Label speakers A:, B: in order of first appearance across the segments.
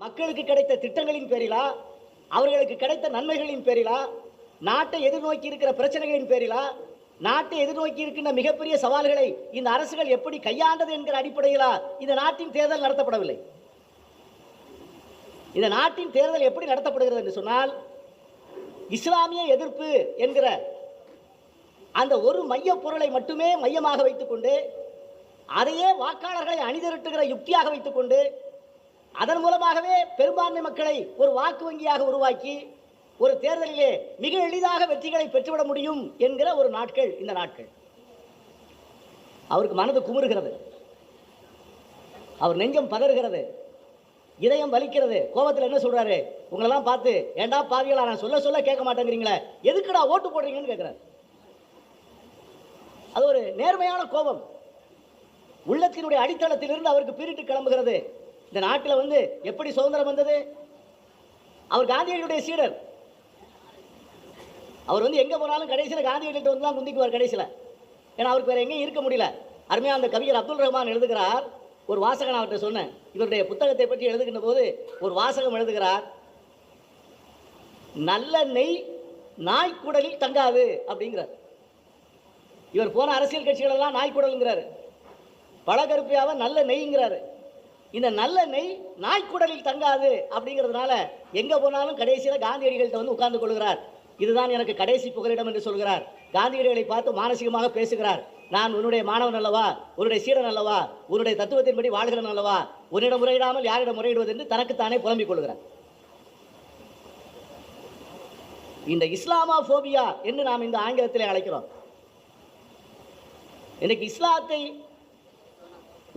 A: மக்களுக்கு கிடைத்த திட்டங்களின் பேரிலா அவர்களுக்கு கிடைத்த நன்மைகளின் பேரிலா நாட்டை எதிர்நோக்கி இருக்கிற பிரச்சனைகளின் பேரிலா நாட்டை எதிர்நோக்கி இருக்கின்ற மிகப்பெரிய சவால்களை இந்த அரசுகள் எப்படி கையாண்டது என்கிற அடிப்படையிலா இந்த நாட்டின் தேர்தல் நடத்தப்படவில்லை. இந்த நாட்டின் தேர்தல் எப்படி நடத்தப்படுகிறது என்று சொன்னால் இஸ்லாமிய எதிர்ப்பு என்கிற அந்த ஒரு மைய பொருளை மட்டுமே மையமாக வைத்துக்கொண்டு அதையே வாக்காளர்களை அணிதிரட்டுகிற யுக்தியாக வைத்துக்கொண்டு அதன் மூலமாகவே பெரும்பான்மை மக்களை ஒரு வாக்கு வங்கியாக உருவாக்கி ஒரு தேர்தலிலே மிக எளிதாக வெற்றிகளை பெற்றுவிட முடியும் என்கிற ஒரு நாட்கள் இந்த நாட்கள். அவருக்கு மனது குமுறுகிறது. அவர் நெஞ்சம் பதறுகிறது. இதயம் வலிக்கிறது. கோபத்தில் என்ன சொல்றாரு? உங்களெல்லாம் பார்த்து ஏண்டா பாவிகளா நான் சொல்ல சொல்ல கேட்க மாட்டேங்கிறீங்களே? எதுக்குடா ஓட்டு போடுறீங்கன்னு கேட்குறாரு. அது ஒரு நேர்மையான கோபம். உள்ளத்தினுடைய அடித்தளத்திலிருந்து அவருக்கு பீரிட்டு கிளம்புகிறது. இந்த நாட்டில் வந்து எப்படி சுதந்திரம் வந்தது? அவர் காந்தியடியுடைய சீடர். அவர் வந்து எங்கே போனாலும் கடைசியில் காந்தியடிகிட்ட வந்து தான் குந்திக்குவார் கடைசியில். ஏன்னா அவருக்கு வேற எங்கேயும் இருக்க முடியல. அருமையாக அந்த கவிஞர் அப்துல் ரஹ்மான் எழுதுகிறார். ஒரு வாசகன் அவர்கிட்ட சொன்னேன். இவருடைய புத்தகத்தை பற்றி எழுதுகின்ற போது ஒரு வாசகம் எழுதுகிறார். நல்ல நெய் நாய்க்குடலில் தங்காது அப்படிங்கிறார். இவர் போன அரசியல் கட்சிகளெல்லாம் நாய்க்குடலுங்கிறாரு. பழகருப்பையாவ நல்ல நெய்ங்கிறாரு. இந்த நல்ல நெய் நாய்க்குடலில் தங்காது அப்படிங்கிறதுனால எங்கே போனாலும் கடைசியில் காந்தியடிகள்கிட்ட வந்து உட்கார்ந்து கொள்கிறார். இதுதான் எனக்கு கடைசி புகலிடம் என்று சொல்கிறார். காந்தியடிகளை பார்த்து மானசீகமாக பேசுகிறார். நான் உன்னுடைய மாணவன் அல்லவா? உன்னுடைய சீடன் அல்லவா? உன்னுடைய தத்துவத்தின்படி வாழ்கிறன் அல்லவா? உன்னிடம் முறையிடாமல் யாரிடம் முறையிடுவது என்று தனக்குத்தானே புலம்பிக் கொள்கிறார். இந்த இஸ்லாமா போபியா என்று நாம் இந்த ஆங்கிலத்திலே அழைக்கிறோம். இன்னைக்கு இஸ்லாத்தை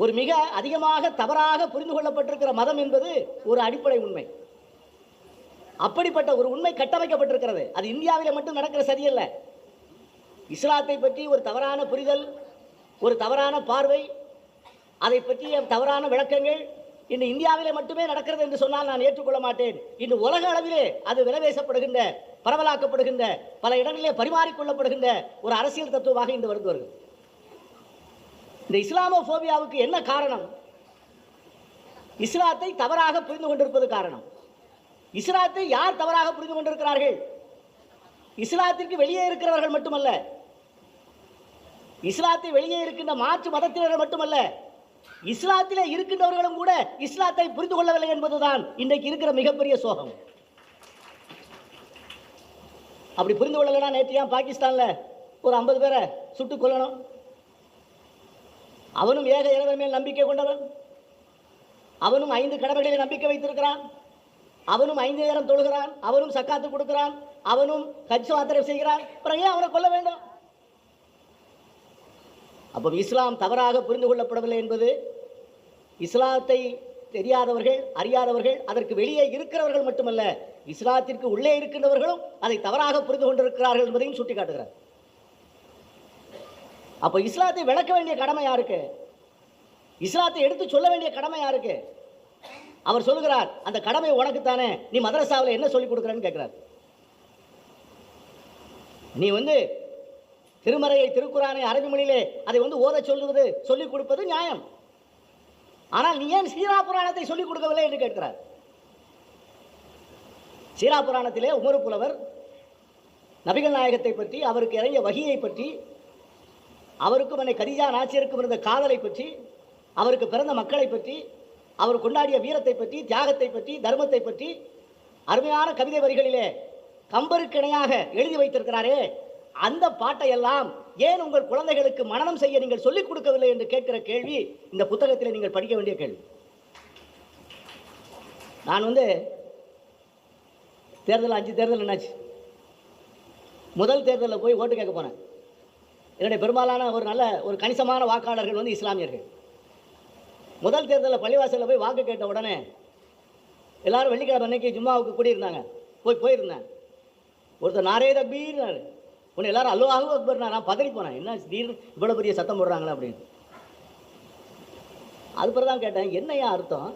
A: ஒரு மிக அதிகமாக தவறாக புரிந்து கொள்ளப்பட்டிருக்கிற மதம் என்பது ஒரு அடிப்படை உண்மை. அப்படிப்பட்ட ஒரு உண்மை கட்டமைக்கப்பட்டிருக்கிறது. அது இந்தியாவில் மட்டும் நடக்கிற சரியல்ல. இஸ்லாத்தை பற்றி ஒரு தவறான புரிதல் ஒரு தவறான பார்வை அதை பற்றிய தவறான விளக்கங்கள் இன்று இந்தியாவிலே மட்டுமே நடக்கிறது என்று சொன்னால் நான் ஏற்றுக்கொள்ள மாட்டேன். இன்று உலக அளவிலே அது விலவேசப்படுகின்ற பரவலாக்கப்படுகின்ற பல இடங்களிலே பரிமாறிக்கொள்ளப்படுகின்ற ஒரு அரசியல் தத்துவமாக இன்று வருது வருகிறது. இந்த இஸ்லாமோபோபியாவுக்கு என்ன காரணம்? இஸ்லாத்தை தவறாக புரிந்து கொண்டிருப்பது காரணம். இஸ்லாத்தை யார் தவறாக புரிந்து கொண்டிருக்கிறார்கள்? இஸ்லாத்திற்கு வெளியே இருக்கிறவர்கள் மட்டுமல்ல. இஸ்லாத்தை வெளியே இருக்கின்ற மாற்று மதத்தினர்கள் மட்டுமல்ல. இஸ்லாத்திலே இருக்கின்றவர்களும் கூட இஸ்லாத்தை புரிந்து கொள்ளவில்லை என்பதுதான் இன்றைக்கு இருக்கிற மிகப்பெரிய சோகம். அப்படி புரிந்து கொள்ளலைன்னா நேற்று ஏன் பாகிஸ்தான்ல ஒரு ஐம்பது பேரை சுட்டுக் கொல்லணும்? அவனும் ஏக இறைவன் மேல் நம்பிக்கை கொண்டவன். அவனும் ஐந்து கடமைகளில் நம்பிக்கை வைத்திருக்கிறான். அவனும் ஐந்து நேரம் தொழுகிறான். அவனும் சக்காத்து கொடுக்கிறான். அவனும் கட்சி வாத்திரை செய்கிறான். அப்புறம் ஏன் அவனை கொல்ல வேண்டும்? அப்போ இஸ்லாம் தவறாக புரிந்து கொள்ளப்படவில்லை என்பது இஸ்லாத்தை தெரியாதவர்கள் அறியாதவர்கள் அதற்கு வெளியே இருக்கிறவர்கள் மட்டுமல்ல இஸ்லாத்திற்கு உள்ளே இருக்கின்றவர்களும் அதை தவறாக புரிந்து கொண்டிருக்கிறார்கள் என்பதையும் சுட்டிக்காட்டுகிறார். அப்போ இஸ்லாத்தை விளக்க வேண்டிய கடமை யாருக்கு? இஸ்லாத்தை எடுத்து சொல்ல வேண்டிய கடமை யாருக்கு? அவர் சொல்லுகிறார் அந்த கடமை உனக்குத்தானே நீ மதரசாவில் என்ன சொல்லிக் கொடுக்குறன்னு கேட்கிறார். நீ வந்து திருமறையை திருக்குறானை அரபி மொழியிலே அதை வந்து ஓத சொல்லுவது சொல்லிக் கொடுப்பது நியாயம். ஆனால் நீ ஏன் சீரா புராணத்தை சொல்லிக் கொடுக்கவில்லை என்று கேட்கிறார். சீரா புராணத்திலே உமர் புலவர் நபிகள் நாயகத்தை பற்றி அவருக்கு இறங்கிய வகியை பற்றி அவருக்கும் அன்னை கதிஜா நாச்சியருக்கும் இருந்த காதலை பற்றி அவருக்கு பிறந்த மக்களை பற்றி அவர் கொண்டாடிய வீரத்தை பற்றி தியாகத்தை பற்றி தர்மத்தை பற்றி அருமையான கவிதை வரிகளிலே கம்பருக்கு இணையாக எழுதி வைத்திருக்கிறாரே அந்த பாட்டை எல்லாம் ஏன் உங்கள் குழந்தைகளுக்கு மனநம் செய்ய நீங்கள் சொல்லிக் கொடுக்கவில்லை என்று கேட்கிற கேள்வி இந்த புத்தகத்தில் நீங்கள் படிக்க வேண்டிய கேள்வி. நான் வந்து தேர்தல் அஞ்சு தேர்தல் என்னாச்சு? முதல் தேர்தலில் போய் ஓட்டு கேட்க போனேன். என்னுடைய பெரும்பாலான ஒரு நல்ல ஒரு கணிசமான வாக்காளர்கள் வந்து இஸ்லாமியர்கள். முதல் தேர்தலில் பள்ளிவாசலில் போய் வாக்கு கேட்ட உடனே எல்லாரும் வெள்ளிக்கிழமை அன்னைக்கு ஜும்மாவுக்கு கூடியிருந்தாங்க. போய் போயிருந்தேன். ஒருத்தர் நாரே தக்பீர்னாரு. உன்னை எல்லாரும் அல்லோ அஹு அக்பர் நான் பதறி போனேன். என்ன திடீர்னு இவ்வளோ பெரிய சத்தம் போடுறாங்களா அப்படின்னு. அது தான் கேட்டேன் என்னையா அர்த்தம்?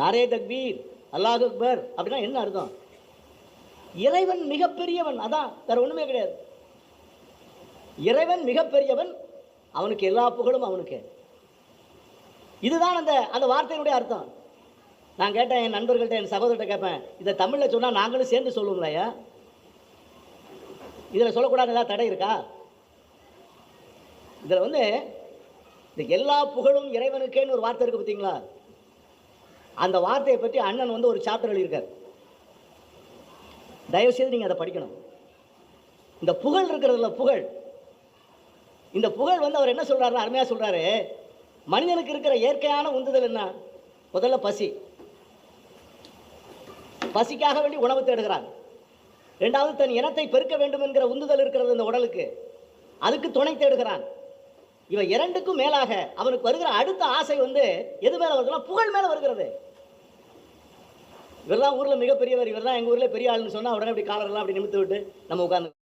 A: நாரே தக்பீர் அல்லாஹ் அக்பர் அப்படின்னா என்ன அர்த்தம்? இறைவன் மிகப்பெரியவன். அதான் வேற ஒன்றுமே கிடையாது. இறைவன் மிகப்பெரியவன் அவனுக்கு எல்லா புகழும் அவனுக்கு. இதுதான் அந்த அந்த வார்த்தையினுடைய அர்த்தம். நான் கேட்டேன் என் நண்பர்கள்ட்ட என் சகோதரர்கிட்ட கேட்பேன் இதை தமிழில் சொன்னால் நாங்களும் சேர்ந்து சொல்லுவோங்களையா இதில் சொல்லக்கூடாது ஏதாவது தடை இருக்கா? இதில் வந்து இந்த எல்லா புகழும் இறைவனுக்கேன்னு ஒரு வார்த்தை இருக்குது பார்த்தீங்களா அந்த வார்த்தையை பற்றி அண்ணன் வந்து ஒரு சாப்டர் எழுதியிருக்கார். தயவுசெய்து நீங்கள் அதை படிக்கணும். இந்த புகழ் இருக்கிறதுல புகழ். இந்த புகழ் வந்து அவர் என்ன சொல்றாருன்னு அருமையாக சொல்கிறாரு மனிதனுக்கு இருக்கிற இயற்கையான உந்துதல் என்ன? முதல்ல பசி. பசிக்காக வேண்டி உணவு தேடுகிறான். ரெண்டாவது தன் இனத்தை பெருக்க வேண்டும் என்கிற உந்துதல் இருக்கிறது இந்த உடலுக்கு. அதுக்கு துணை தேடுகிறான். இவன் இரண்டுக்கும் மேலாக அவனுக்கு வருகிற அடுத்த ஆசை வந்து எது மேல வருதுன்னா புகழ் மேல வருகிறது. இவர் தான் ஊர்ல மிகப்பெரியவர் இவர் தான் எங்க ஊர்ல பெரிய ஆளுன்னு சொன்னா உடனே அப்படி காலரெல்லாம் அப்படி நிமித்து விட்டு நம்ம உட்காந்து